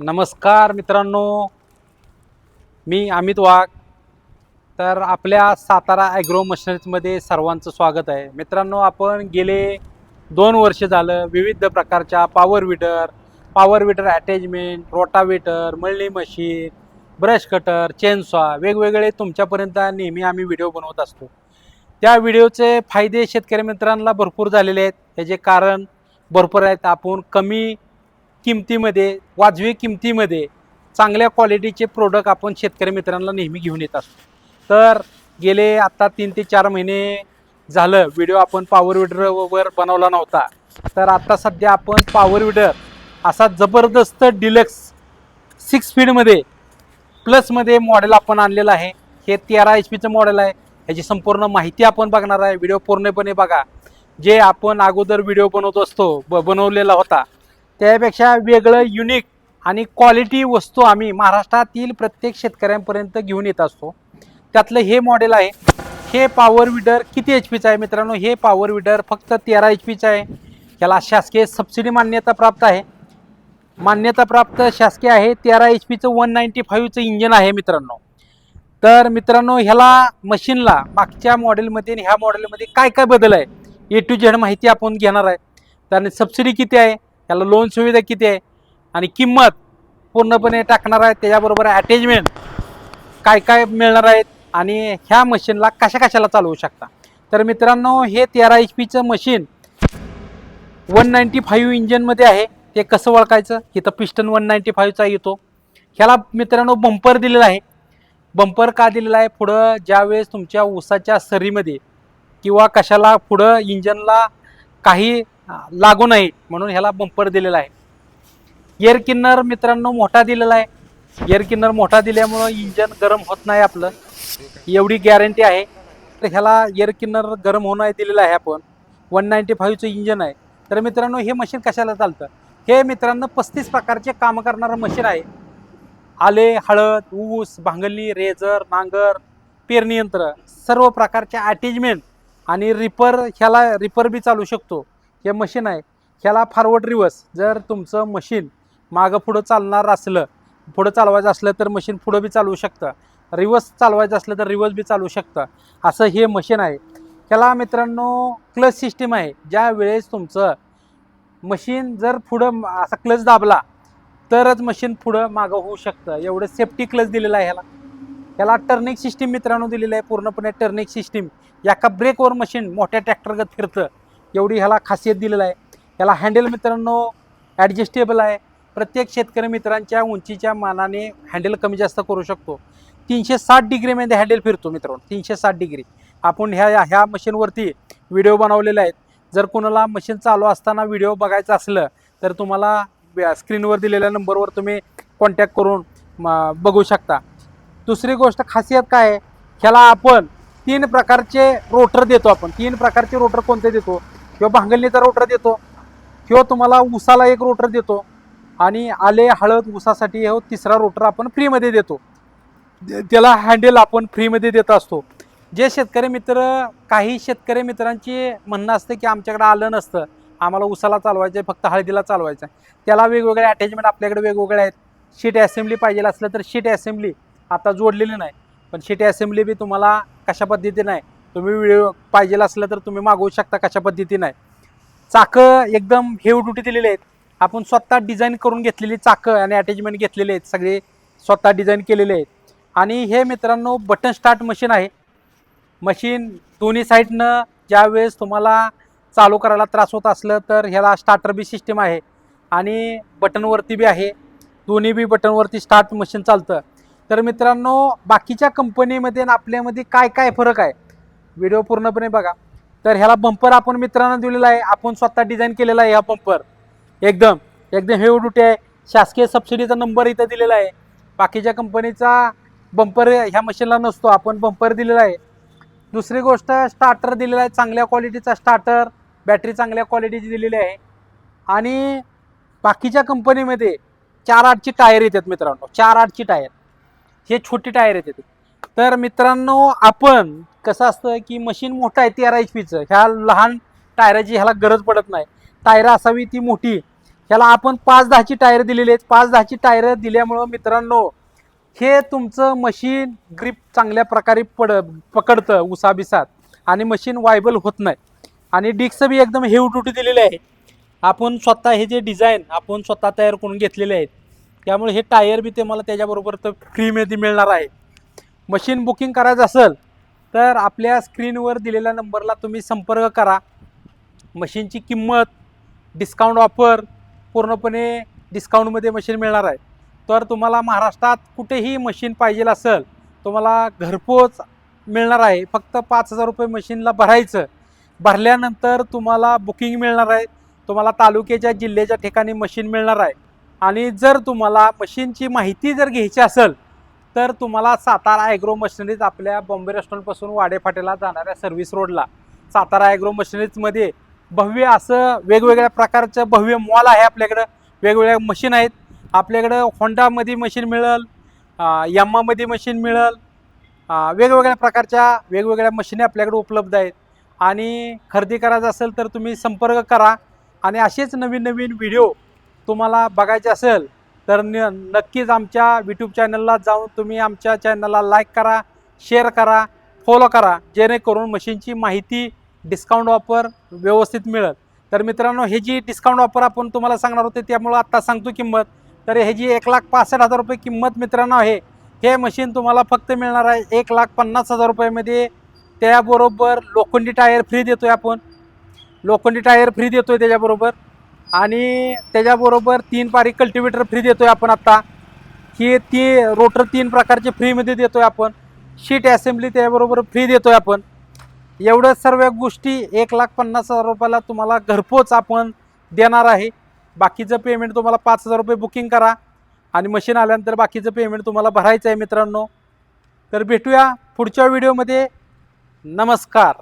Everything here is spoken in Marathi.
नमस्कार मित्रांनो. मी अमित वाघ. तर आपल्या सातारा ॲग्रो मशनरीजमध्ये सर्वांचं स्वागत आहे. मित्रांनो आपण गेले दोन वर्ष झालं विविध प्रकारच्या power weeder power weeder attachment rotavator मळणी मशीन ब्रश कटर चेनसॉ वेगवेगळे तुमच्यापर्यंत नेहमी आम्ही व्हिडिओ बनवत असतो. त्या व्हिडिओचे फायदे शेतकरी मित्रांना भरपूर झालेले आहेत. याचे कारण भरपूर आहेत. आपण कमी किमतीमध्ये वाजवी किमतीमध्ये चांगल्या क्वालिटीचे प्रोडक्ट आपण शेतकरी मित्रांना नेहमी घेऊन येत असतो. तर गेले आत्ता तीन ते चार महिने झालं व्हिडिओ आपण पॉवर विडरवर बनवला नव्हता. तर आत्ता सध्या आपण पॉवर विडर असा जबरदस्त डिलक्स सिक्स स्पीडमध्ये प्लसमध्ये मॉडेल आपण आणलेलं आहे. हे तेरा एच पीचं मॉडेल आहे. ह्याची संपूर्ण माहिती आपण बघणार आहे. व्हिडिओ पूर्णपणे बघा. जे आपण अगोदर व्हिडिओ बनवत असतो ब बनवलेला होता. त्यापेक्षा वेगळं युनिक आणि क्वालिटी वस्तू आम्ही महाराष्ट्रातील प्रत्येक शेतकऱ्यांपर्यंत घेऊन येत असतो. त्यातलं हे मॉडेल आहे. हे पॉवर विडर किती एच पीचं आहे मित्रांनो? हे पॉवर विडर फक्त तेरा एच पीचं आहे. याला शासकीय सबसिडी मान्यता प्राप्त आहे. मान्यता प्राप्त शासकीय आहे. तेरा एच पीचं वन नाईन्टी फाईव्हचं इंजन आहे मित्रांनो. तर मित्रांनो ह्याला मशीनला मागच्या मॉडेलमध्ये आणि ह्या मॉडेलमध्ये काय काय बदल आहे? ए टू झेड माहिती आपण घेणार आहे. त्याने सबसिडी किती आहे? त्याला लोन सुविधा किती आहे? आणि किंमत पूर्णपणे टाकणार आहे त्याच्याबरोबर अटॅचमेंट काय काय मिळणार आहेत? आणि ह्या मशीनला कशा कशाला चालवू शकता? तर मित्रांनो हे तेरा एच पीचं मशीन वन नाईन्टी फाईव्ह इंजनमध्ये आहे. ते कसं ओळखायचं? इथं पिस्टन वन नाईन्टी फाईव्हचा येतो. ह्याला मित्रांनो बंपर दिलेला आहे. बंपर का दिलेला आहे? पुढं ज्यावेळेस तुमच्या ऊसाच्या सरीमध्ये किंवा कशाला पुढं इंजनला काही लागू नये म्हणून ह्याला बंपर दिलेला आहे. एअर किन्नर मित्रांनो मोठा दिलेला आहे. एअर किन्नर मोठा दिल्यामुळं इंजन गरम होत नाही आपलं. एवढी गॅरंटी आहे. तर ह्याला एअर किन्नर गरम होणं दिलेलं आहे आपण. वन नाईन्टी फाईव्हचं इंजन आहे. तर मित्रांनो हे मशीन कशाला चालतं? हे मित्रांनो पस्तीस प्रकारचे काम करणारं मशीन आहे. आले हळद ऊस भांगली रेझर नांगर पेरणी यंत्र सर्व प्रकारचे अटॅचमेंट आणि रिपर ह्याला रिपर बी चालू शकतो. हे मशीन आहे. ह्याला फॉरवर्ड रिवर्स जर तुमचं मशीन मागं पुढं चालणार असलं पुढं चालवायचं असलं तर मशीन पुढं बी चालवू शकतं. रिव्हर्स चालवायचं असलं तर रिवर्स बी चालवू शकतं. असं हे मशीन आहे. ह्याला मित्रांनो क्लच सिस्टीम आहे. ज्या वेळेस तुमचं मशीन जर पुढं असा क्लच दाबला तरच मशीन पुढं मागं होऊ शकतं. एवढं सेफ्टी क्लच दिलेलं आहे ह्याला. ह्याला टर्निंग सिस्टीम मित्रांनो दिलेलं आहे. पूर्णपणे टर्निंग सिस्टीम एका ब्रेकवर मशीन मोठ्या ट्रॅक्टरगत फिरतं. एवढी ह्याला खासियत दिलेलं आहे. ह्याला हँडल मित्रांनो ॲडजस्टेबल आहे. प्रत्येक शेतकरी मित्रांच्या उंचीच्या मानाने हँडल कमी जास्त करू शकतो. तीनशे साठ डिग्रीमध्ये हँडल फिरतो मित्रांनो. तीनशे साठ डिग्री आपण ह्या ह्या मशीनवरती व्हिडिओ बनवलेले आहेत. जर कोणाला मशीन चालू असताना व्हिडिओ बघायचा असलं तर तुम्हाला स्क्रीनवर दिलेल्या नंबरवर तुम्ही कॉन्टॅक्ट करून म, बघू शकता. दुसरी गोष्ट खासियत काय आहे? ह्याला आपण तीन प्रकारचे रोटर देतो आपण. तीन प्रकारचे रोटर कोणते देतो? किंवा भांगलणीचा रोटर देतो किंवा तुम्हाला ऊसाला एक रोटर देतो आणि आले हळद उसासाठी हो तिसरा रोटर आपण फ्रीमध्ये देतो. त्याला हँडल आपण फ्रीमध्ये देत असतो. जे शेतकरी मित्र काही शेतकरी मित्रांची म्हणणं असतं की आमच्याकडे आलं नसतं आम्हाला उसाला चालवायचं आहे फक्त हळदीला चालवायचं आहे. त्याला वेगवेगळे अटॅचमेंट आपल्याकडे वेगवेगळे आहेत. शीट असेंब्ली पाहिजे असलं तर शीट असेंब्ली आता जोडलेली नाही. पण शीट असेंब्ली बी तुम्हाला कशा पद्धतीने आहे तुम्ही व्हिडिओ पाहिजे असलं तर तुम्ही मागवू शकता कशा पद्धतीने आहे. चाकं एकदम हेवटुटी ड्युटी दिलेले आहेत. आपण स्वतः डिझाईन करून घेतलेली चाकं आणि अटॅचमेंट घेतलेले आहेत. सगळे स्वतः डिझाईन केलेले आहेत. आणि हे मित्रांनो बटन स्टार्ट मशीन आहे. मशीन दोन्ही साईडनं ज्यावेळेस तुम्हाला चालू करायला त्रास होत असलं तर ह्याला स्टार्टर बी सिस्टीम आहे. आणि बटनवरती बी आहे. दोन्ही बी बटनवरती स्टार्ट मशीन चालतं. तर मित्रांनो बाकीच्या कंपनीमध्ये आणि आपल्यामध्ये काय काय फरक आहे? व्हिडिओ पूर्णपणे बघा. तर ह्याला बंपर आपण मित्रांनो दिलेला आहे. आपण स्वतः डिझाईन केलेला आहे हा बंपर एकदम. एकदम हे ड्युटी आहे. शासकीय सबसिडीचा नंबर इथं दिलेला आहे. बाकीच्या कंपनीचा बंपर ह्या मशीनला नसतो. आपण बंपर दिलेला आहे. दुसरी गोष्ट स्टार्टर दिलेला आहे. चांगल्या क्वालिटीचा स्टार्टर बॅटरी चांगल्या क्वालिटीची दिलेली आहे. आणि बाकीच्या कंपनीमध्ये चार आठची टायर येतात मित्रांनो. चार आठची टायर हे छोटी टायर येते तर मित्रांनो आपण कसं असतं की मशीन मोठं आहे तेरा एच पीचं ह्या लहान टायराची ह्याला गरज पडत नाही. टायर असावी ती मोठी. ह्याला आपण पाच दहाची टायर दिलेली आहेत. पाच दहाची टायर दिल्यामुळं मित्रांनो हे तुमचं मशीन ग्रीप चांगल्या प्रकारे पड पकडतं उसाबिसात. आणि मशीन वायबल होत नाही. आणि डिक्स बी एकदम हेव टुटी दिलेले आहे आपण स्वतः हे जे डिझाईन आपण स्वतः तयार करून घेतलेले आहेत. त्यामुळे हे टायर बी ते मला त्याच्याबरोबर तर फ्रीमध्ये मिळणार आहे. मशीन बुकिंग करायचं असेल तर आपल्या स्क्रीनवर दिलेल्या नंबरला तुम्ही संपर्क करा. मशीनची किंमत डिस्काउंट ऑफर पूर्णपणे डिस्काउंटमध्ये मशीन मिळणार आहे. तर तुम्हाला महाराष्ट्रात कुठेही मशीन पाहिजे असेल तुम्हाला घरपोच मिळणार आहे. फक्त पाच हजार रुपये मशीनला भरायचं. भरल्यानंतर तुम्हाला बुकिंग मिळणार आहे. तुम्हाला तालुक्याच्या जिल्ह्याच्या ठिकाणी मशीन मिळणार आहे. आणि जर तुम्हाला मशीनची माहिती जर घ्यायची असेल तर तुम्हाला सातारा ॲग्रो मशिनरीज आपल्या बॉम्बे रेस्टॉरंटपासून वाडेफाटेला जाणाऱ्या सर्व्हिस रोडला सातारा ॲग्रो मशिनरीजमध्ये भव्य असं वेगवेगळ्या प्रकारचं भव्य मॉल आहे आपल्याकडं. वेगवेगळ्या मशीन आहेत. आपल्याकडं होंडामध्ये मशीन मिळेल यम्मामध्ये मशीन मिळेल वेगवेगळ्या प्रकारच्या वेगवेगळ्या मशीनी आपल्याकडे उपलब्ध आहेत. आणि खरेदी करायचं असेल तर तुम्ही संपर्क करा. आणि असेच नवीन नवीन व्हिडिओ तुम्हाला बघायचे असेल तर न नक्कीच आमच्या यूट्यूब चॅनलला जाऊन तुम्ही आमच्या चॅनलला लाईक करा शेअर करा फॉलो करा जेणेकरून मशीनची माहिती डिस्काउंट ऑफर व्यवस्थित मिळेल. तर मित्रांनो हे जी डिस्काउंट ऑफर आपण तुम्हाला सांगणार होते त्यामुळं आत्ता सांगतो किंमत. तर हे जी एक लाख पासष्ट हजार रुपये किंमत मित्रांनो आहे हे मशीन तुम्हाला फक्त मिळणार आहे एक लाख पन्नास हजार रुपयामध्ये. त्याबरोबर लोखंडी टायर फ्री देतो आहे आपण. लोखंडी टायर फ्री देतो आहे त्याच्याबरोबर. आणि त्याच्याबरोबर तीन पारी कल्टिवेटर फ्री देतोय आपण आत्ता ही ती रोटर तीन प्रकारचे फ्रीमध्ये देतोय आपण. शीट असेंब्ली त्याबरोबर फ्री देतोय आपण. एवढ्या सर्व गोष्टी एक लाख पन्नास हजार रुपयाला तुम्हाला घरपोच आपण देणार आहे. बाकीचं पेमेंट तुम्हाला पाच हजार रुपये बुकिंग करा. आणि मशीन आल्यानंतर बाकीचं पेमेंट तुम्हाला भरायचं आहे मित्रांनो. तर भेटूया पुढच्या व्हिडिओमध्ये नमस्कार.